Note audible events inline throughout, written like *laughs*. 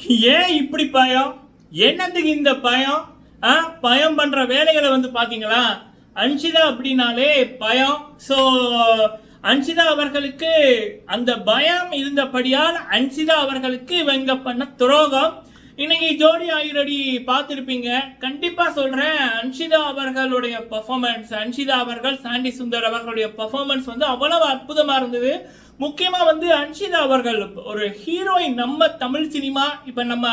ஏன் இப்படி பயம்? என்னத்துக்கு இந்த பயம்? ஆ பயம் பண்ற வேலைகளை வந்து பாத்தீங்களா? அன்ஷிதா அப்படின்னாலே பயம். ஸோ அன்ஷிதா அவர்களுக்கு அந்த பயம் இருந்தபடியால் அன்ஷிதா அவர்களுக்கு இவங்க பண்ண துரோகம். இன்னைக்கு ஜோடி ஆயுரடி பார்த்துருப்பீங்க. கண்டிப்பாக சொல்கிறேன் அன்ஷிதா அவர்களுடைய பர்ஃபார்மன்ஸ் அன்ஷிதா அவர்கள் சாண்டி சுந்தர் அவர்களுடைய பர்ஃபார்மன்ஸ் வந்து அவ்வளவு அற்புதமாக இருந்தது. முக்கியமாக வந்து அன்ஷிதா அவர்கள் ஒரு ஹீரோயின் நம்ம தமிழ் சினிமா இப்போ நம்ம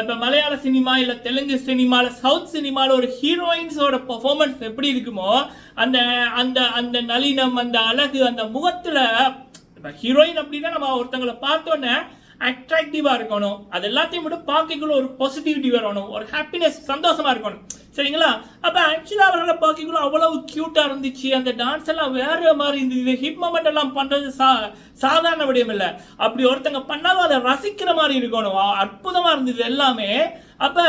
இப்போ மலையாள சினிமா இல்லை தெலுங்கு சினிமாவில் சவுத் சினிமாவில் ஒரு ஹீரோயின்ஸோட பர்ஃபார்மன்ஸ் எப்படி இருக்குமோ அந்த அந்த அந்த நளினம் அந்த அழகு அந்த முகத்தில் இப்போ ஹீரோயின் அப்படின்னா நம்ம ஒருத்தங்களை பார்த்தோன்னே அட்ராக்டிவாக இருக்கணும். அது எல்லாத்தையும் விட பார்க்கக்குள்ள ஒரு பாசிட்டிவிட்டி வரணும். ஒரு ஹாப்பினஸ் சந்தோஷமாக இருக்கணும். சரிங்களா? அப்ப அன்ஷிதா அவர்களை பார்க்கக்குள்ள அவ்வளவு கியூட்டா இருந்துச்சு. அந்த டான்ஸ் எல்லாம் வேற மாதிரி இருந்தது ஹிப் மூமெண்ட் எல்லாம் பண்றது சா சாதாரண விடயம் இல்ல. அப்படி ஒருத்தங்க பண்ணாலும் அதை ரசிக்கிற மாதிரி இருக்கணும். அற்புதமாக அற்புதமா இருந்தது எல்லாமே. அப்ப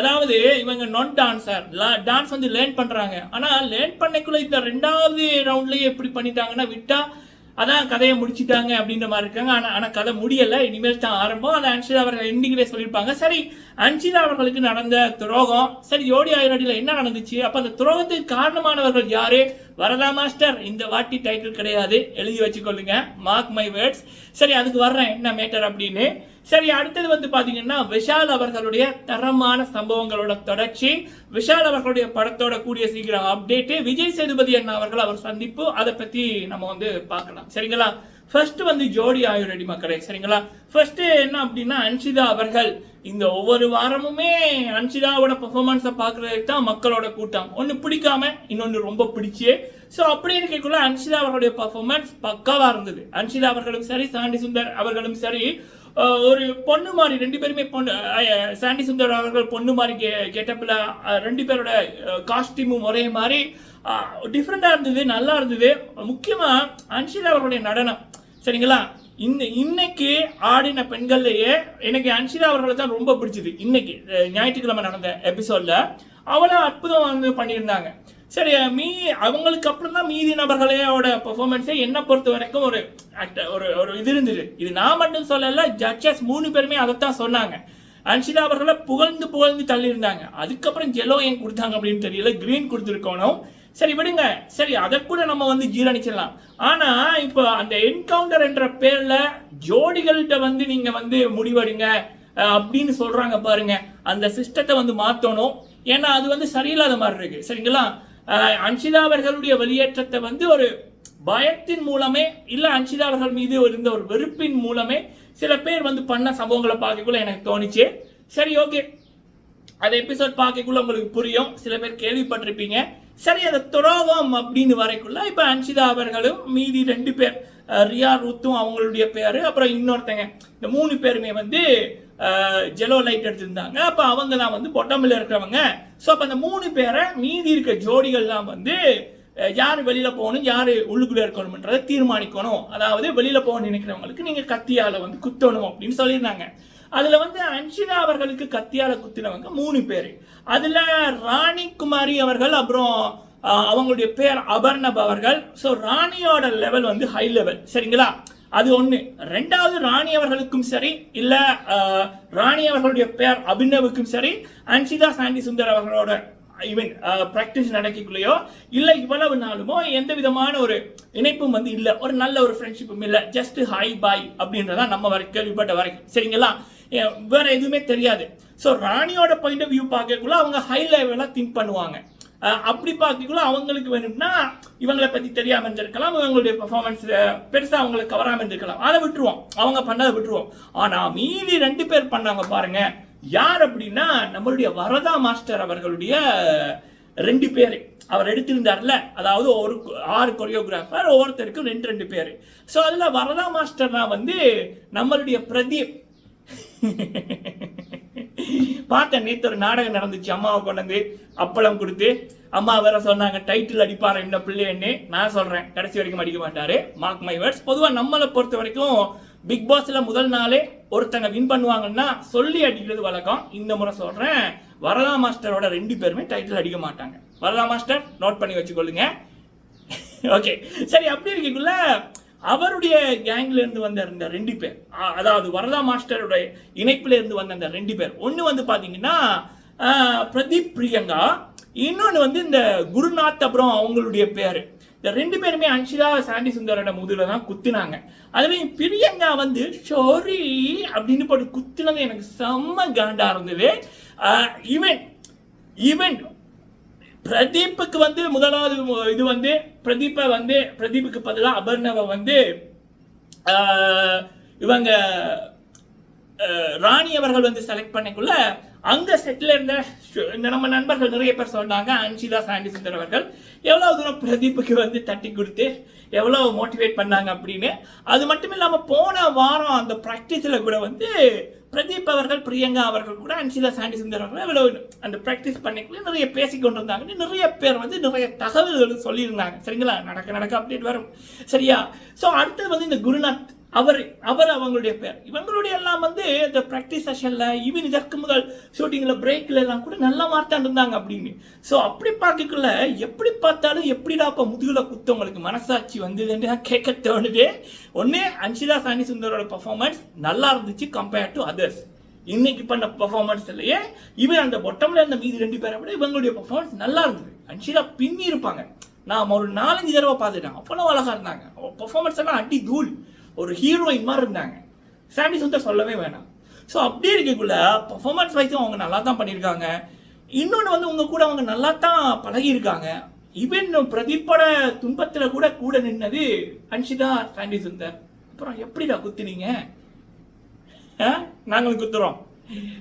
அதாவது இவங்க நான் டான்ஸர் டான்ஸ் வந்து லேர்ன் பண்றாங்க. ஆனா லேர்ன் பண்ணக்குள்ள இந்த ரெண்டாவது ரவுண்ட்லயே எப்படி பண்ணிட்டாங்கன்னா விட்டா அதான் கதையை முடிச்சுட்டாங்க அப்படின்ற மாதிரி இருக்காங்க. ஆனால் ஆனால் கதை முடியலை. இனிமேல் தான் ஆரம்பம். அதை அன்ஷிதா அவர்கள் எண்டிங்லேயே சொல்லியிருப்பாங்க. சரி அன்ஷிதா அவர்களுக்கு நடந்த துரோகம். சரி ஜோடி ஆயிரடியில் என்ன நடந்துச்சு? அப்போ அந்த துரோகத்துக்கு காரணமானவர்கள் யாரு? வரதா மாஸ்டர். இந்த வாட்டி டைட்டில் கிடையாது. எழுதி வச்சுக்கொள்ளுங்க. மார்க் மை வேர்ட்ஸ் சரி அதுக்கு வர்றேன். என்ன மேட்டர் அப்படின்னு? சரி அடுத்தது வந்து பார்த்தீங்கன்னா விஷால் அவர்களுடைய தரமான சம்பவங்களோட தொடர்ச்சி. விஷால் அவர்களுடைய படத்தோட கூடிய சீக்கிரம் அப்டேட்டு விஜய் சேதுபதி அண்ணா அவர்கள் அவர் சந்திப்பு. அதை பற்றி நம்ம வந்து பார்க்கலாம். சரிங்களா? ஃபர்ஸ்ட் வந்து ஜோடி ஆயுரடி மக்களே சரிங்களா? ஃபர்ஸ்ட் என்ன அப்படின்னா அன்ஷிதா அவர்கள். இந்த ஒவ்வொரு வாரமுமே அன்ஷிதாவோட பெர்ஃபார்மன்ஸை பார்க்கறதுக்கு தான் மக்களோட கூட்டம். ஒன்று பிடிக்காம இன்னொன்று ரொம்ப பிடிச்சே. ஸோ அப்படி இருக்கக்குள்ள அன்ஷிதா அவர்களுடைய பர்ஃபார்மன்ஸ் பக்காவாக இருந்தது. அன்ஷிதா அவர்களும் சரி சாண்டி சுந்தர் அவர்களும் சரி ஒரு பொண்ணு மாதிரி ரெண்டு பேருமே பொண்ணு சாண்டி சுந்தர் அவர்கள் பொண்ணு மாதிரி கே கேட்டப்பில் ரெண்டு பேரோட காஸ்டியூமும் ஒரே மாதிரி டிஃப்ரெண்டாக இருந்தது நல்லா இருந்தது. முக்கியமாக அன்ஷிதா அவர்களுடைய நடனம். சரிங்களா? இந்த இன்னைக்கு ஆடின பெண்கள்லேயே எனக்கு அன்ஷிதா அவர்களை தான் ரொம்ப பிடிச்சது. இன்னைக்கு ஞாயிற்றுக்கிழமை நடந்த எபிசோட்ல அவ்வளோ அற்புதம் வந்து பண்ணியிருந்தாங்க. சரி மீ அவங்களுக்கு அப்புறம் தான் மீதி நபர்களையோட பெர்ஃபார்மன்ஸே என்னை பொறுத்த வரைக்கும் ஒரு ஒரு ஒரு இது இருந்தது. இது நான் மட்டும் சொல்லல ஜட்ஜஸ் மூணு பேருமே அதைத்தான் சொன்னாங்க. அன்ஷிதா அவர்களை புகழ்ந்து புகழ்ந்து தள்ளியிருந்தாங்க. அதுக்கப்புறம் ஜெலோ ஏன் கொடுத்தாங்க அப்படின்னு தெரியல கிரீன் கொடுத்துருக்கணும். சரி விடுங்க. சரி அதை கூட நம்ம வந்து ஜீரணிச்சிடலாம். ஆனா இப்போ அந்த என்கவுண்டர் என்ற பேர்ல ஜோடிகள்கிட்ட வந்து நீங்க வந்து முடிவெடுங்க அப்படின்னு சொல்றாங்க பாருங்க. அந்த சிஸ்டத்தை வந்து மாத்தணும். ஏன்னா அது வந்து சரியில்லாத மாதிரி இருக்கு. சரிங்களா? அன்ஷிதா அவர்களுடைய வெளியேற்றத்தை வந்து ஒரு பயத்தின் மூலமே இல்லை அன்ஷிதா அவர்கள் மீது இருந்த ஒரு வெறுப்பின் மூலமே சில பேர் வந்து பண்ண சம்பவங்களை பார்க்கக்குள்ள எனக்கு தோணுச்சு. சரி ஓகே. அந்த எபிசோட் பார்க்கக்குள்ள உங்களுக்கு புரியும். சில பேர் கேள்விப்பட்டிருப்பீங்க. சரி அந்த துரோகம் அப்படின்னு வரைக்குள்ள இப்போ அன்ஷிதா அவர்களும் மீதி ரெண்டு பேர் ரியா ருத்தும் அவங்களுடைய பேர் அப்புறம் இன்னொருத்தங்க இந்த மூணு பேருமே வந்து ஜெலோ லைட் எடுத்திருந்தாங்க. அப்போ அவங்க தான் வந்து பொட்டமில் இருக்கிறவங்க. ஸோ அப்போ அந்த மூணு பேரை மீதி இருக்க ஜோடிகள்லாம் வந்து யார் வெளியில் போகணும் யார் உள்ளுக்குள்ளே இருக்கணும்ன்றதை தீர்மானிக்கணும். அதாவது வெளியில் போக நினைக்கிறவங்களுக்கு நீங்கள் கத்தியால வந்து குத்தணும் அப்படின்னு சொல்லியிருந்தாங்க. அதில் வந்து அன்ஷிதா அவர்களுக்கு கத்தியால குத்தினவங்க மூணு பேர். அதில் ராணி குமாரி அவர்கள் அப்புறம் அவங்களுடைய பேர் அபர்ணப் அவர்கள். ஸோ ராணியோட லெவல் வந்து ஹை லெவல் சரிங்களா? அது ஒன்று ரெண்டாவது ராணி அவர்களுக்கும் சரி இல்லை ராணி அவர்களுடைய பெயர் அபிநவுக்கும் சரி அன்சிதா சாண்டி சுந்தர் அவர்களோட ஈவன் ப்ராக்டிஸ் நடக்கக்குள்ளேயோ இல்லை இவ்வளவு நாளுமோ எந்த விதமான ஒரு இணைப்பும் வந்து இல்லை ஒரு நல்ல ஒரு ஃப்ரெண்ட்ஷிப்பும் இல்லை ஜஸ்ட் ஹை பாய் அப்படின்றதா நம்ம வரை கேள்விப்பட்ட வரைக்கும் சரிங்களா? வேற எதுவுமே தெரியாது. ஸோ ராணியோட பாயிண்ட் ஆஃப் வியூ பார்க்கக்குள்ள அவங்க ஹை லெவலாக திங்க் பண்ணுவாங்க. அப்படி பார்க்கக்குள்ள அவங்களுக்கு வேணும்னா இவங்களை பற்றி தெரியாமல் இருந்திருக்கலாம். இவங்களுடைய பர்ஃபார்மன்ஸ் பெருசாக அவங்களுக்கு கவராமல் இருந்திருக்கலாம். அதை விட்டுருவோம். அவங்க பண்ணதை விட்டுருவோம். ஆனால் மீதி ரெண்டு பேர் பண்ணாங்க பாருங்க. யார் அப்படின்னா நம்மளுடைய வரதா மாஸ்டர் அவர்களுடைய ரெண்டு பேர். அவர் எடுத்திருந்தார்ல அதாவது ஒரு ஆறு கொரியோகிராஃபர் ஒவ்வொருத்தருக்கும் ரெண்டு ரெண்டு பேர். ஸோ அதில் வரதா மாஸ்டர்னா வந்து நம்மளுடைய பிரதீப். *laughs* பார்த்தேன் நேற்று ஒரு நாடகம் நடந்துச்சு. அம்மாவை கொண்டாந்து அப்பளம் கொடுத்து அம்மா வேற சொன்னாங்க டைட்டில் அடிப்பார் இந்த பிள்ளைன்னு நான் சொல்றேன் கடைசி வரைக்கும் அடிக்க மாட்டாரு. மார்க் மை வேர்ட்ஸ் பொதுவாக நம்மளை பொறுத்த வரைக்கும் பிக் பாஸ்ல முதல் நாளே ஒருத்தங்க வின் பண்ணுவாங்கன்னா சொல்லி அடிக்கிறது வழக்கம். இந்த முறை சொல்றேன் வரதா மாஸ்டரோட ரெண்டு பேருமே டைட்டில் அடிக்க மாட்டாங்க. வரதா மாஸ்டர் நோட் பண்ணி வச்சுக்கொள்ளுங்க. *laughs* ஓகே சரி அப்படி இருக்கக்குள்ள அவருடைய கேங்ல இருந்து வந்த இந்த ரெண்டு பேர். அதாவது வரதா மாஸ்டருடைய இணைப்புல இருந்து வந்த அந்த ரெண்டு பேர். ஒன்று வந்து பார்த்தீங்கன்னா பிரதீப் பிரியங்கா இன்னொன்று வந்து இந்த குருநாத் அப்புறம் அவங்களுடைய பேர். இந்த ரெண்டு பேருமே அன்ஷிதா சாண்டி சுந்தரோட முதுகுல தான் குத்துனாங்க. அதுலேயும் பிரியங்கா வந்து ஷோரி அப்படின்னு போட்டு குத்துனது எனக்கு செம்ம காண்டா இருந்தது. ஈவன் ஈவன் பிரதீப்புக்கு வந்து முதலாவது இது வந்து பிரதீப்பை வந்து பிரதீப்புக்கு பதிலாக அபர்ணவை வந்து இவங்க ராணி அவர்கள் வந்து செலக்ட் பண்ணிக்குள்ள அங்கே செட்டில் இருந்த இந்த நம்ம நண்பர்கள் நிறைய பேர் சொன்னாங்க அன்ஷிதா சாண்டிசுந்தர் அவர்கள் எவ்வளோ தூரம் பிரதீப்புக்கு வந்து தட்டி கொடுத்து எவ்வளோ மோட்டிவேட் பண்ணாங்க அப்படின்னு அது மட்டும் இல்லாமல் போன வாரம் அந்த ப்ராக்டிஸில் கூட வந்து பிரதீப் அவர்கள் பிரியங்கா அவர்கள் கூட அன்ஷிதா சாண்டிசுந்தர் அவர்கள் எவ்வளோ அந்த ப்ராக்டிஸ் பண்ணிக்குள்ள நிறைய பேசி கொண்டிருந்தாங்க நிறைய பேர் வந்து நிறைய தகவல்கள் சொல்லியிருந்தாங்க. சரிங்களா? நடக்க நடக்க அப்டேட் வரும். சரியா? ஸோ அடுத்தது வந்து இந்த குருநாத் அவர் அவர் அவங்களுடைய பேர் இவங்களுடைய எல்லாம் வந்து இந்த ப்ராக்டிஸ் செஷனில் ஈவன் இதற்கு முதல் ஷூட்டிங்கில் பிரேக்கில் எல்லாம் கூட நல்லா மார்த்தான் இருந்தாங்க அப்படின்னு. ஸோ அப்படி பார்க்கக்குள்ள எப்படி பார்த்தாலும் எப்படிடா இப்போ முதுகில் குத்த உங்களுக்கு மனசாட்சி வந்ததுன்னு தான் கேட்க தோணுது. ஒன்று அன்ஷிதா சாணி சுந்தரோட பர்ஃபார்மன்ஸ் நல்லா இருந்துச்சு கம்பேர்ட் டு அதர்ஸ் இன்னைக்கு பண்ண இல்லையே. இவன் அந்த பொட்டமில் இருந்த மீதி ரெண்டு பேரை விட இவங்களுடைய பர்ஃபார்மன்ஸ் நல்லா இருந்தது. அன்ஷிதா பின்னி இருப்பாங்க நான் ஒரு நாலஞ்சு தடவை பார்த்துட்டேன். அப்போல்லாம் அழகாக இருந்தாங்க. பர்ஃபார்மன்ஸ் எல்லாம் அடி தூள். ஒரு ஹீரோயின் மாதிரி இருந்தாங்க. சாண்டி சுந்தர் சொல்லவே வேணாம். ஸோ அப்படி இருக்கக்குள்ள பர்ஃபார்மன்ஸ் வைஸும் அவங்க நல்லா தான் பண்ணியிருக்காங்க. இன்னொன்று வந்து உங்கள் கூட அவங்க நல்லா தான் பழகியிருக்காங்க. ஈவன் பிரதீப்போட துன்பத்தில் கூட கூட நின்னது அன்ஷிதா சாண்டி சுந்தர் அப்புறம் எப்படிடா குத்துனீங்க? ஆ? நாங்களும் குத்துறோம்.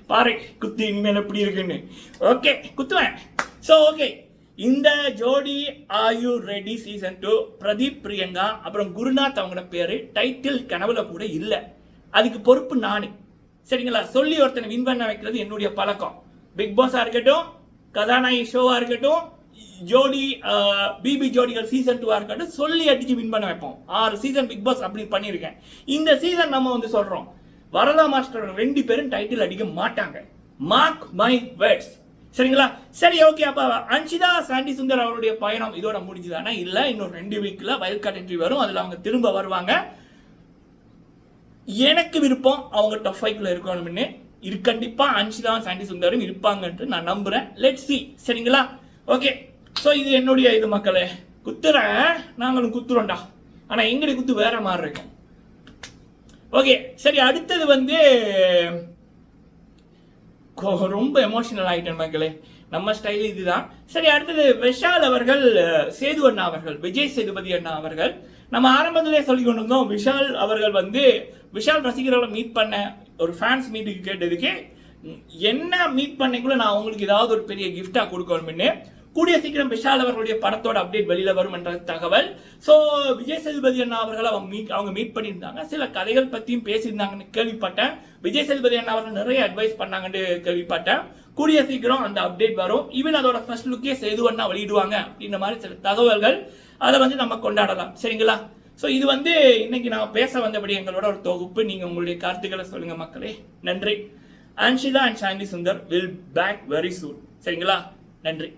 பாரு குத்து இனிமேல் எப்படி இருக்குன்னு. ஓகே குத்துவேன். ஸோ ஓகே இந்த Jodi are you ready season two Pradeep Priyanka அப்புறம் குருநாத் அவங்களோட பேர் டைட்டில் கனவுல கூட இல்லை. அதுக்கு பொறுப்பு நானே. சரிங்களா? சொல்லி ஒருத்தனை வின் பண்ண வைக்கிறது என்னுடைய பழக்கம். பிக் பாஸாக இருக்கட்டும் கதாநாயகி ஷோவாக இருக்கட்டும் ஜோடி பிபி ஜோடிகள் சீசன் டூவாக இருக்கட்டும் சொல்லி அடிச்சு வின் பண்ண வைப்போம். ஆறு சீசன் பிக் பாஸ் அப்படி பண்ணியிருக்கேன். இந்த சீசன் நம்ம வந்து சொல்கிறோம் வரதா மாஸ்டரோட ரெண்டு பேரும் டைட்டில் அடிக்க மாட்டாங்க. மார்க் மை வேர்ட்ஸ் சரிங்களா? சரி ஓகே அப்போ அன்ஷிதா சாண்டி சுந்தர் அவருடைய பயணம் இதோட முடிஞ்சுதானா இல்லை இன்னும் ரெண்டு வீக்கில் வயல் கார்ட் என்ட்ரி வரும். அதில் அவங்க திரும்ப வருவாங்க. எனக்கு விருப்பம் அவங்க டாப் ஃபைவ்ல இருக்கணும்னு. இரு கண்டிப்பாக அன்ஷிதா சாண்டி சுந்தரும் இருப்பாங்கன்ட்டு நான் நம்புகிறேன் லெட் சி சரிங்களா? ஓகே ஸோ இது என்னுடைய இது மக்களே. குத்துறேன் நாங்களும் குத்துறோம்டா. ஆனால் எங்களுடைய குத்து? வேற மாதிரி இருக்கும் ஓகே சரி அடுத்தது வந்து ரொம்ப எமோஷனல் ஆகிட்டேன் மக்களே. நம்ம ஸ்டைல் இதுதான். சரி அடுத்தது விஷால் அவர்கள் சேது அண்ணா அவர்கள் விஜய் சேதுபதி அண்ணா அவர்கள். நம்ம ஆரம்பத்திலே சொல்லி கொண்டு இருந்தோம் விஷால் அவர்கள் வந்து விஷால் ரசிகர்களை மீட் பண்ண ஒரு ஃபேன்ஸ் மீட்டுக்கு கேட்டதுக்கு என்ன மீட் பண்ணிக்குள்ள நான் உங்களுக்கு ஏதாவது ஒரு பெரிய கிஃப்டா கொடுக்கணும்னு கூடிய சீக்கிரம் விஷால் அவர்களுடைய படத்தோட அப்டேட் வெளியில வரும் என்ற தகவல். ஸோ விஜய் சேதுபதி அண்ணா அவர்கள் அவங்க மீட் அவங்க மீட் பண்ணியிருந்தாங்க. சில கதைகள் பற்றியும் பேசியிருந்தாங்கன்னு கேள்விப்பட்டேன். விஜய் சேதுபதி அண்ணா அவர்கள் நிறைய அட்வைஸ் பண்ணாங்கன்னு கேள்விப்பட்டேன். கூடிய சீக்கிரம் அந்த அப்டேட் வரும். ஈவன் அதோட ஃபர்ஸ்ட் லுக்கே சேது அண்ணா வெளியிடுவாங்க அப்படின்ற மாதிரி சில தகவல்கள் அதை வந்து நம்ம கொண்டாடலாம். சரிங்களா? ஸோ இது வந்து இன்னைக்கு நான் பேச வந்தபடி எங்களோட ஒரு தொகுப்பு. நீங்கள் உங்களுடைய கருத்துக்களை சொல்லுங்கள் மக்களே. நன்றி. Anshitha and Sandy Sundar will back very soon சரிங்களா? நன்றி.